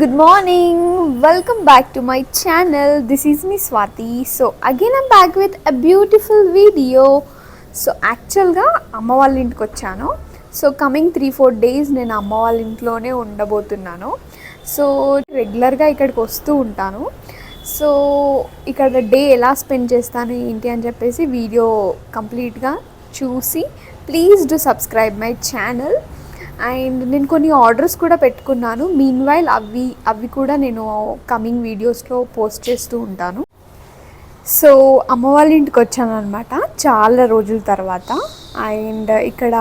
Good morning welcome back to my channel this is me Swathi so again I'm back with a beautiful video so యాక్చువల్గా అమ్మ వాళ్ళ ఇంటికి వచ్చాను. So coming three four days నేను అమ్మ వాళ్ళ ఇంట్లోనే ఉండబోతున్నాను. సో రెగ్యులర్గా ఇక్కడికి వస్తూ ఉంటాను. సో ఇక్కడ డే ఎలా స్పెండ్ చేస్తాను ఏంటి అని చెప్పేసి వీడియో కంప్లీట్గా చూసి please do subscribe my channel and నేను కొన్ని ఆర్డర్స్ కూడా పెట్టుకున్నాను. మీన్ వైల్ అవి అవి కూడా నేను కమింగ్ వీడియోస్లో పోస్ట్ చేస్తూ ఉంటాను. సో అమ్మ వాళ్ళ ఇంటికి వచ్చాను అనమాట చాలా రోజుల తర్వాత. అండ్ ఇక్కడ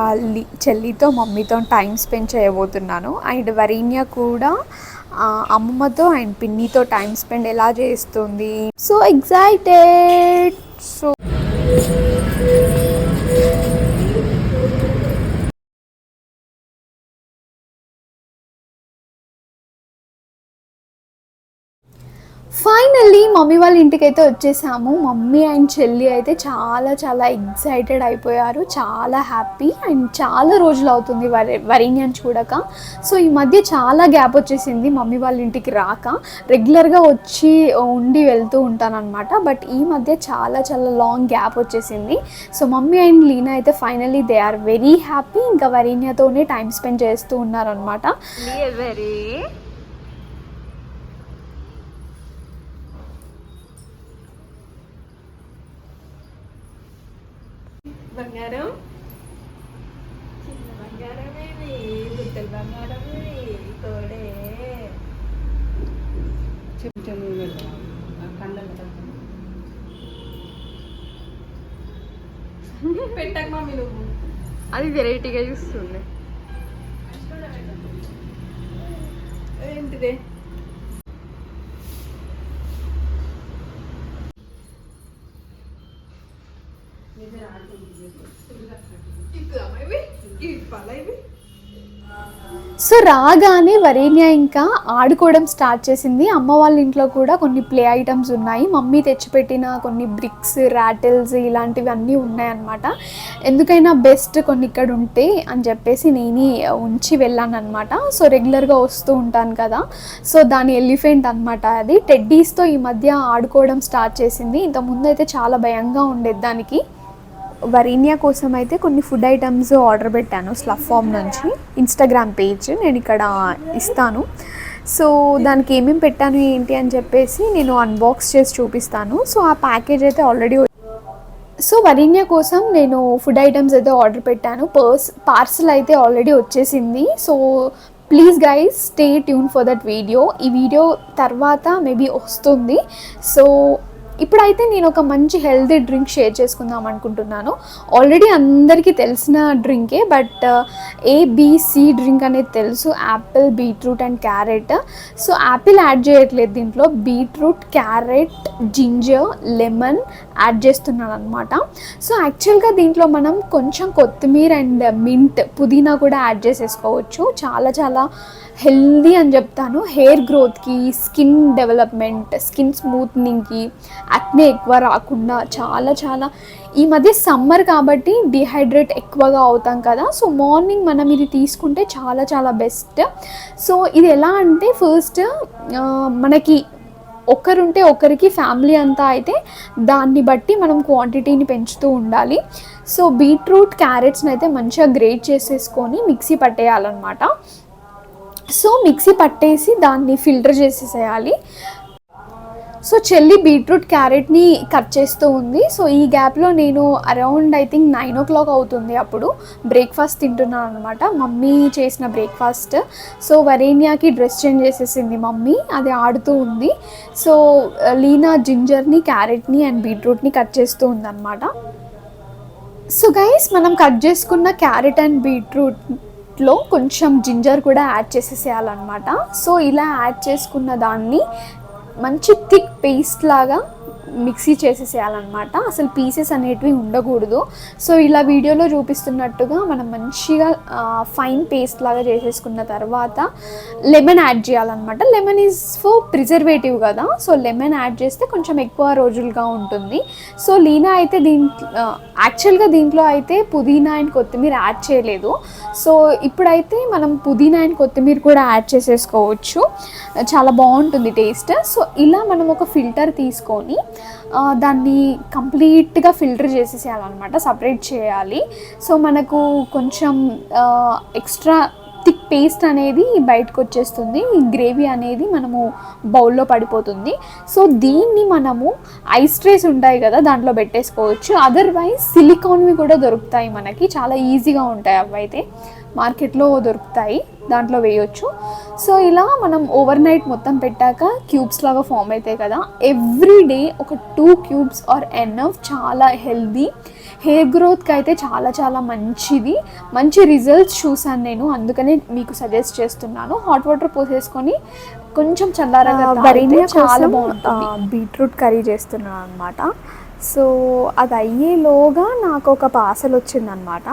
చెల్లితో మమ్మీతో టైం స్పెండ్ చేయబోతున్నాను. అండ్ వరీన్య కూడా అమ్మమ్మతో అండ్ పిన్నితో టైం స్పెండ్ ఎలా చేస్తుంది. సో ఎగ్జైటెడ్ సో మమ్మీ వాళ్ళ ఇంటికి అయితే వచ్చేసాము. మమ్మీ అండ్ చెల్లి అయితే చాలా చాలా ఎగ్జైటెడ్ అయిపోయారు. చాలా హ్యాపీ అండ్ చాలా రోజులు అవుతుంది వరి వరిణ్యాన్ని చూడక. సో ఈ మధ్య చాలా గ్యాప్ వచ్చేసింది మమ్మీ వాళ్ళ ఇంటికి రాక. రెగ్యులర్గా వచ్చి ఉండి వెళ్తూ ఉంటాను అనమాట బట్ ఈ మధ్య చాలా చాలా లాంగ్ గ్యాప్ వచ్చేసింది. సో మమ్మీ అండ్ లీనా అయితే finally they are very happy ఇంకా వరిణ్యతోనే టైం స్పెండ్ చేస్తూ ఉన్నారనమాట వెరీ బంగారం? చిన్న బంగారమేమి? గుట్టలు బంగారమేమి తోడే. కండలు పెట్టక మమ్మీ నువ్వు. అది వెరైటీగా చూస్తుంది ఏంటిదే? సో రాగానే వరేణ్య ఇంకా ఆడుకోవడం స్టార్ట్ చేసింది. అమ్మ వాళ్ళ ఇంట్లో కూడా కొన్ని ప్లే ఐటమ్స్ ఉన్నాయి. మమ్మీ తెచ్చిపెట్టిన కొన్ని బ్రిక్స్ ర్యాటిల్స్ ఇలాంటివి అన్నీ ఉన్నాయన్నమాట. ఎందుకైనా బెస్ట్ కొన్ని ఇక్కడ ఉంటే అని చెప్పేసి నేను ఉంచి వెళ్ళాను అనమాట సో రెగ్యులర్గా వస్తూ ఉంటాను కదా. సో దాని ఎలిఫెంట్ అనమాట అది. టెడ్డీస్తో ఈ మధ్య ఆడుకోవడం స్టార్ట్ చేసింది. ఇంతకుముందు అయితే చాలా భయంగా ఉండేది దానికి. వరీనియా కోసం అయితే కొన్ని ఫుడ్ ఐటమ్స్ ఆర్డర్ పెట్టాను స్లఫ్ ఫామ్ నుంచి. ఇన్స్టాగ్రామ్ పేజ్ నేను ఇక్కడ ఇస్తాను. సో దానికి ఏమేమి పెట్టాను ఏంటి అని చెప్పేసి నేను అన్బాక్స్ చేసి చూపిస్తాను. సో ఆ ప్యాకేజ్ అయితే ఆల్రెడీ సో వరీన్య కోసం నేను ఫుడ్ ఐటమ్స్ అయితే ఆర్డర్ పెట్టాను. పర్స్ పార్సల్ అయితే ఆల్రెడీ వచ్చేసింది. So please guys stay tuned for that video ఈ వీడియో తర్వాత మేబీ వస్తుంది. సో ఇప్పుడైతే నేను ఒక మంచి హెల్దీ డ్రింక్ షేర్ చేసుకుందాం అనుకుంటున్నాను. ఆల్రెడీ అందరికీ తెలిసిన డ్రింకే బట్ ఏబిసి డ్రింక్ అనేది తెలుసు. Apple beetroot and carrot so apple add చేయట్లేదు దీంట్లో. Beetroot carrot ginger lemon add చేస్తున్నాను అనమాట సో యాక్చువల్గా దీంట్లో మనం కొంచెం కొత్తిమీర అండ్ మింట్ పుదీనా కూడా యాడ్ చేసేసుకోవచ్చు. చాలా చాలా హెల్దీ అని చెప్తాను. హెయిర్ గ్రోత్కి స్కిన్ డెవలప్మెంట్ స్కిన్ స్మూత్నింగ్కి అక్నే ఎక్కువ రాకుండా చాలా చాలా. ఈ మధ్య సమ్మర్ కాబట్టి డిహైడ్రేట్ ఎక్కువగా అవుతాం కదా. సో మార్నింగ్ మనం ఇది తీసుకుంటే చాలా చాలా బెస్ట్. సో ఇది ఎలా అంటే ఫస్ట్ మనకి ఒకరుంటే ఒకరికి ఫ్యామిలీ అంతా అయితే దాన్ని బట్టి మనం క్వాంటిటీని పెంచుతూ ఉండాలి. సో బీట్రూట్ క్యారెట్స్ని అయితే మంచిగా గ్రేట్ చేసేసుకొని మిక్సీ పట్టేయాలన్నమాట. సో మిక్సీ పట్టేసి దాన్ని ఫిల్టర్ చేసేసేయాలి. సో చెల్లి బీట్రూట్ క్యారెట్ని కట్ చేస్తూ ఉంది. సో ఈ గ్యాప్లో నేను around I think nine o'clock అవుతుంది అప్పుడు బ్రేక్ఫాస్ట్ తింటున్నాను అనమాట మమ్మీ చేసిన బ్రేక్ఫాస్ట్. సో వరేనియాకి డ్రెస్ చేంజ్ చేసేసింది మమ్మీ. అది ఆడుతూ ఉంది. సో లీనా జింజర్ని క్యారెట్ని అండ్ బీట్రూట్ని కట్ చేస్తూ ఉందన్నమాట. సో గైస్ మనం కట్ చేసుకున్న క్యారెట్ అండ్ బీట్రూట్లో కొంచెం జింజర్ కూడా యాడ్ చేసేసేయాలన్నమాట. సో ఇలా యాడ్ చేసుకున్న దాన్ని మంచి థిక్ పేస్ట్ లాగా మిక్సీ చేసేసేయాలన్నమాట. అసలు పీసెస్ అనేటివి ఉండకూడదు. సో ఇలా వీడియోలో చూపిస్తున్నట్టుగా మనం మంచిగా ఫైన్ పేస్ట్ లాగా చేసేసుకున్న తర్వాత లెమన్ యాడ్ చేయాలన్నమాట. లెమన్ ఈజ్ ఫర్ ప్రిజర్వేటివ్ కదా. సో లెమన్ యాడ్ చేస్తే కొంచెం ఎక్కువ రోజులుగా ఉంటుంది. సో లీనా అయితే దీంట్లో యాక్చువల్గా దీంట్లో అయితే పుదీనా అండ్ కొత్తిమీర యాడ్ చేయలేదు. సో ఇప్పుడైతే మనం పుదీనా అండ్ కొత్తిమీర కూడా యాడ్ చేసేసుకోవచ్చు. చాలా బాగుంటుంది టేస్ట్ సో ఇలా మనం ఒక ఫిల్టర్ తీసుకొని దాన్ని కంప్లీట్గా ఫిల్టర్ చేసేసేయాలన్నమాట సపరేట్ చేయాలి. సో మనకు కొంచెం ఎక్స్ట్రా థిక్ పేస్ట్ అనేది బయటకు వచ్చేస్తుంది ఈ గ్రేవీ అనేది మనము బౌల్లో పడిపోతుంది. సో దీన్ని మనము ఐస్ ట్రేస్ ఉంటాయి కదా దాంట్లో పెట్టేసుకోవచ్చు. అదర్వైజ్ సిలికాన్వి కూడా దొరుకుతాయి మనకి. చాలా ఈజీగా ఉంటాయి అవైతే మార్కెట్లో దొరుకుతాయి. దాంట్లో వేయొచ్చు. సో ఇలా మనం ఓవర్ నైట్ మొత్తం పెట్టాక క్యూబ్స్ లాగా ఫామ్ అవుతాయి కదా. ఎవ్రీ డే ఒక టూ క్యూబ్స్ ఆర్ ఎన్ఎఫ్ చాలా హెల్దీ హెయిర్ గ్రోత్కి అయితే చాలా చాలా మంచిది. మంచి రిజల్ట్స్ చూసాను నేను. అందుకనే మీకు సజెస్ట్ చేస్తున్నాను. హాట్ వాటర్ పోసేసుకొని కొంచెం చల్లారగా చాలా బాగుంటుంది. బీట్రూట్ కర్రీ చేస్తున్నాను అనమాట సో అది అయ్యేలోగా నాకు ఒక పార్సల్ వచ్చిందనమాట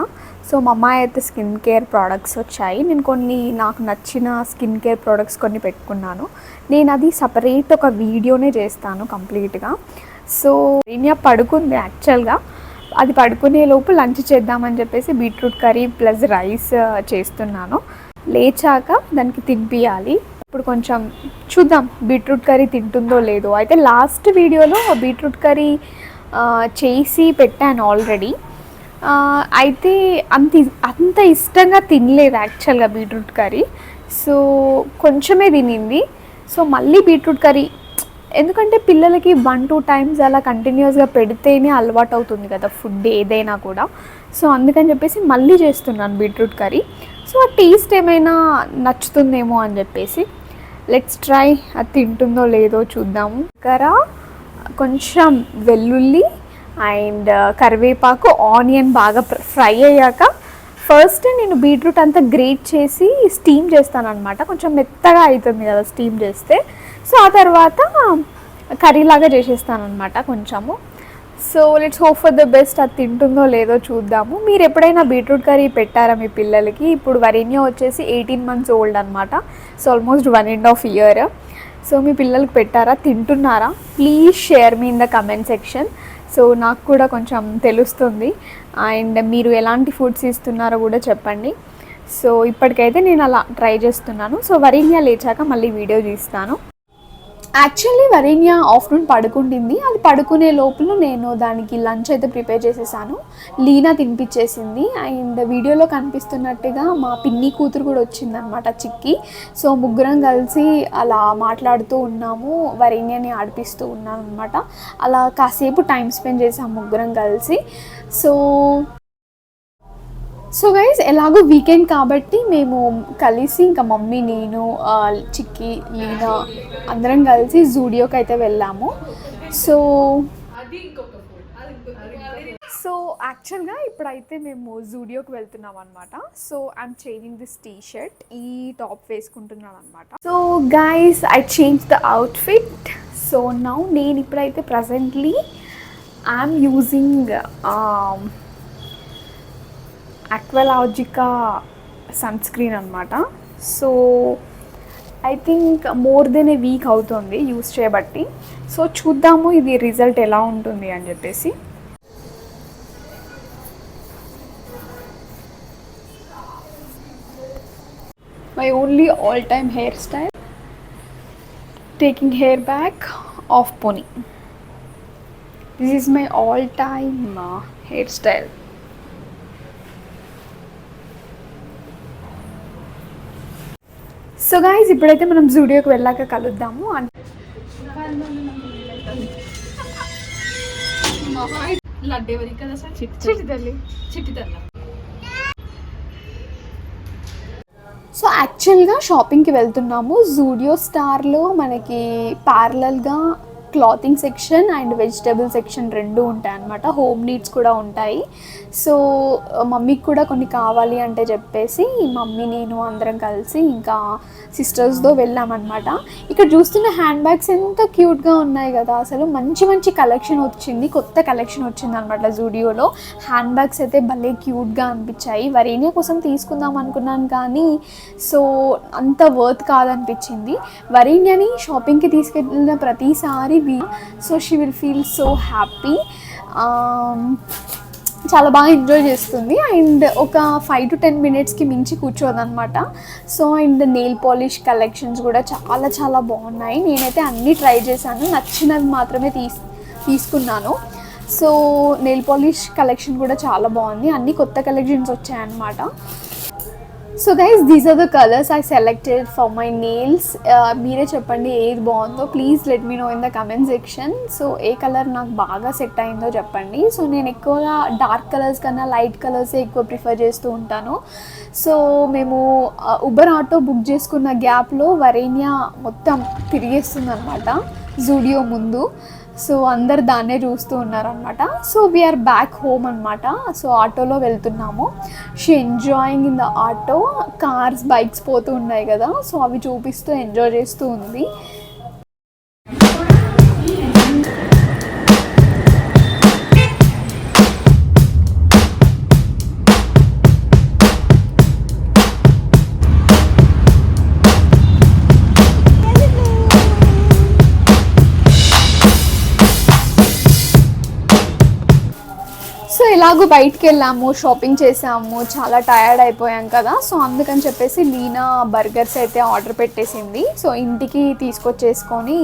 సో మా అమ్మాయి అయితే స్కిన్ కేర్ ప్రోడక్ట్స్ వచ్చాయి. నేను కొన్ని నాకు నచ్చిన స్కిన్ కేర్ ప్రోడక్ట్స్ కొన్ని పెట్టుకున్నాను. నేను అది సపరేట్ ఒక వీడియోనే చేస్తాను కంప్లీట్గా. సో రీనియా పడుకుంది యాక్చువల్గా. అది పడుకునే లోపు లంచ్ చేద్దామని చెప్పేసి బీట్రూట్ కర్రీ ప్లస్ రైస్ చేస్తున్నాను. లేచాక దానికి తినిపియాలి. ఇప్పుడు కొంచెం చూద్దాం బీట్రూట్ కర్రీ తింటుందో లేదో. అయితే లాస్ట్ వీడియోలో బీట్రూట్ కర్రీ చేసి పెట్టాను ఆల్రెడీ. అయితే అంత అంత ఇష్టంగా తినలేదు యాక్చువల్గా బీట్రూట్ కర్రీ. సో కొంచెమే తినింది. సో మళ్ళీ బీట్రూట్ కర్రీ. ఎందుకంటే పిల్లలకి వన్ టూ టైమ్స్ అలా కంటిన్యూస్గా పెడితేనే అలవాటు అవుతుంది కదా ఫుడ్ ఏదైనా కూడా. సో అందుకని చెప్పేసి మళ్ళీ చేస్తున్నాను బీట్రూట్ కర్రీ. సో ఆ టేస్ట్ ఏమైనా నచ్చుతుందేమో అని చెప్పేసి లెట్స్ ట్రై. అది తింటుందో లేదో చూద్దాము. దగ్గర కొంచెం వెల్లుల్లి అండ్ uh, కరివేపాకు ఆనియన్ బాగా ఫ్రై అయ్యాక ఫస్ట్ నేను బీట్రూట్ అంతా గ్రేట్ చేసి స్టీమ్ చేస్తానమాట కొంచెం మెత్తగా అవుతుంది కదా స్టీమ్ చేస్తే. సో ఆ తర్వాత కర్రీ లాగా చేసేస్తాను అనమాట కొంచెము. So let's hope for the best అది తింటుందో లేదో చూద్దాము. మీరు ఎప్పుడైనా బీట్రూట్ కర్రీ పెట్టారా మీ పిల్లలకి? ఇప్పుడు వరిన్య వచ్చేసి ఎయిటీన్ మంత్స్ ఓల్డ్ అనమాట so almost one and half year so మీ పిల్లలకి పెట్టారా? తింటున్నారా? Please share me in the comment section so నాకు కూడా కొంచెం తెలుస్తుంది. అండ్ మీరు ఎలాంటి ఫుడ్స్ ఇస్తున్నారో కూడా చెప్పండి. సో ఇప్పటికైతే నేను అలా ట్రై చేస్తున్నాను. సో వరిన్య లేచాక మళ్ళీ వీడియో తీస్తాను. యాక్చువల్లీ వరేణ్య ఆఫ్టర్నూన్ పడుకుంటుంది అది పడుకునే లోపల నేను దానికి లంచ్ అయితే ప్రిపేర్ చేసేసాను. లీనా తినిపించేసింది. అండ్ వీడియోలో కనిపిస్తున్నట్టుగా మా పిన్ని కూతురు కూడా వచ్చిందనమాట చిక్కి. సో ముగ్గురం కలిసి అలా మాట్లాడుతూ ఉన్నాము. వరేణ్యని ఆడిపిస్తూ ఉన్నాను అనమాట అలా కాసేపు టైం స్పెండ్ చేసాము ముగ్గురం కలిసి. సో సో గైజ్ ఎలాగో వీకెండ్ కాబట్టి మేము కలిసి ఇంకా మమ్మీ నేను చిక్కి లీనా అందరం కలిసి జూడియోకి అయితే వెళ్ళాము. సో సో యాక్చువల్గా ఇప్పుడైతే మేము జూడియోకి వెళ్తున్నాం అనమాట so I'm changing this T shirt ఈ టాప్ వేసుకుంటున్నాను అనమాట so guys I change the outfit so now నేను ఇప్పుడైతే presently I'm using Aqualogica sunscreen అనమాట so I think more than a week అవుతుంది యూస్ చేయబట్టి. సో చూద్దాము ఇది రిజల్ట్ ఎలా ఉంటుంది అని చెప్పేసి. My only all time hair style taking hair back off pony this is my all time hair style so guys ఇప్పుడైతే మనం జూడియోకి వెళ్ళాక కలుద్దాము. అంటే లడ్డు ఎవరికి కదా సార్ చిట్టి చిట్టి తల్లి చిట్టి తల్ల సో యాక్చువల్గా షాపింగ్కి వెళ్తున్నాము జూడియో స్టార్లో మనకి ప్యారలల్గా clothing section and vegetable section రెండు ఉంటాయి అన్నమాట. హోమ్ నీడ్స్ కూడా ఉంటాయి. సో uh, మమ్మీకి కూడా కొన్ని కావాలి అంటే చెప్పేసి మమ్మీ నేను అందరం కలిసి ఇంకా సిస్టర్స్తో వెళ్ళామన్నమాట. ఇక్కడ చూస్తున్న హ్యాండ్ బ్యాగ్స్ ఎంత క్యూట్గా ఉన్నాయి కదా. అసలు మంచి మంచి కలెక్షన్ వచ్చింది. కొత్త కలెక్షన్ వచ్చింది అనమాట జూడియోలో హ్యాండ్ బ్యాగ్స్ అయితే భలే క్యూట్గా అనిపించాయి. వరేనియా కోసం తీసుకుందాం అనుకున్నాను కానీ సో అంత వర్త్ కాదనిపించింది. వరేనియాని షాపింగ్కి తీసుకెళ్ళిన ప్రతిసారి so she will feel so happy చాలా బాగా ఎంజాయ్ చేస్తుంది. అండ్ ఒక ఫైవ్ టు టెన్ మినిట్స్కి మించి కూర్చోదనమాట so and nail polish collections కూడా చాలా చాలా బాగున్నాయి. నేనైతే అన్నీ ట్రై చేశాను. నచ్చినవి మాత్రమే తీస్ తీసుకున్నాను. సో నెయిల్ పాలిష్ కలెక్షన్ కూడా చాలా బాగుంది. అన్ని కొత్త కలెక్షన్స్ వచ్చాయన్నమాట. So guys these are the colours I selected for my nails మీరే చెప్పండి ఏది బాగుందో. Please let me know in the comment section so A colour నాకు బాగా సెట్ అయిందో చెప్పండి. సో నేను ఎక్కువగా డార్క్ కలర్స్ కన్నా లైట్ కలర్సే ఎక్కువ ప్రిఫర్ చేస్తూ ఉంటాను. సో మేము ఉబర్ ఆటో బుక్ చేసుకున్న గ్యాప్లో వరేనియా మొత్తం తిరిగేస్తుంది అనమాట జూడియో ముందు. సో అందరు దాన్నే చూస్తూ ఉన్నారనమాట సో వీఆర్ బ్యాక్ హోమ్ అనమాట సో ఆటోలో వెళ్తున్నాము. She enjoying in the auto cars bikes పోతూ ఉన్నాయి కదా. సో అవి చూపిస్తూ ఎంజాయ్ చేస్తూ ఉంది. ఎలాగో బయటికి వెళ్ళాము షాపింగ్ చేసాము చాలా టయర్డ్ అయిపోయాం కదా. సో అందుకని చెప్పేసి లీనా బర్గర్స్ అయితే ఆర్డర్ పెట్టేసింది. సో ఇంటికి తీసుకొచ్చేసుకొని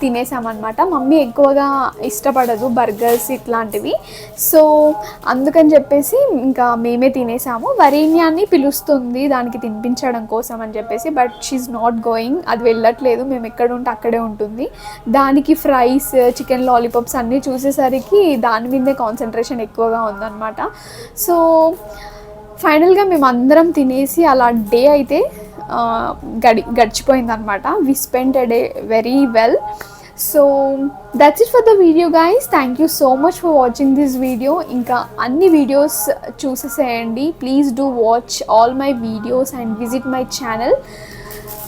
తినేసామన్నమాట. మమ్మీ ఎక్కువగా ఇష్టపడదు బర్గర్స్ ఇట్లాంటివి. సో అందుకని చెప్పేసి ఇంకా మేమే తినేసాము. వరేణ్యాన్ని పిలుస్తుంది దానికి తినిపించడం కోసం అని చెప్పేసి బట్ షీఈ్ నాట్ గోయింగ్ అది వెళ్ళట్లేదు. మేము ఎక్కడ ఉంటే అక్కడే ఉంటుంది. దానికి ఫ్రైస్ చికెన్ లాలీపాప్స్ అన్నీ చూసేసరికి దాని మీదే కాన్సన్ట్రేషన్ ఎక్కువగా ఉందన్నమాట. సో ఫైనల్గా మేము అందరం తినేసి అలా డే అయితే గడి గడిచిపోయిందనమాట we spend a day very well so that's it for the video guys thank you so much for watching this video ఇంకా అన్ని వీడియోస్ చూసేసేయండి. Please do watch all my videos and visit my channel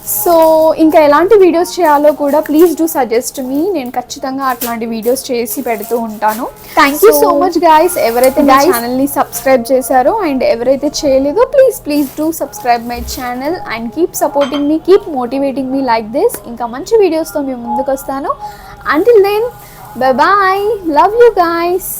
so ఇంకా ఎలాంటి videos చేయాలో కూడా please do suggest me నేను ఖచ్చితంగా అట్లాంటి వీడియోస్ చేసి పెడుతూ ఉంటాను. Thank you so much guys ఎవరైతే నా ఛానల్ని సబ్స్క్రైబ్ చేశారో అండ్ ఎవరైతే చేయలేదో please please do subscribe my channel and keep supporting me keep motivating me like this ఇంకా మంచి వీడియోస్తో మేము ముందుకు వస్తాను until then bye love you guys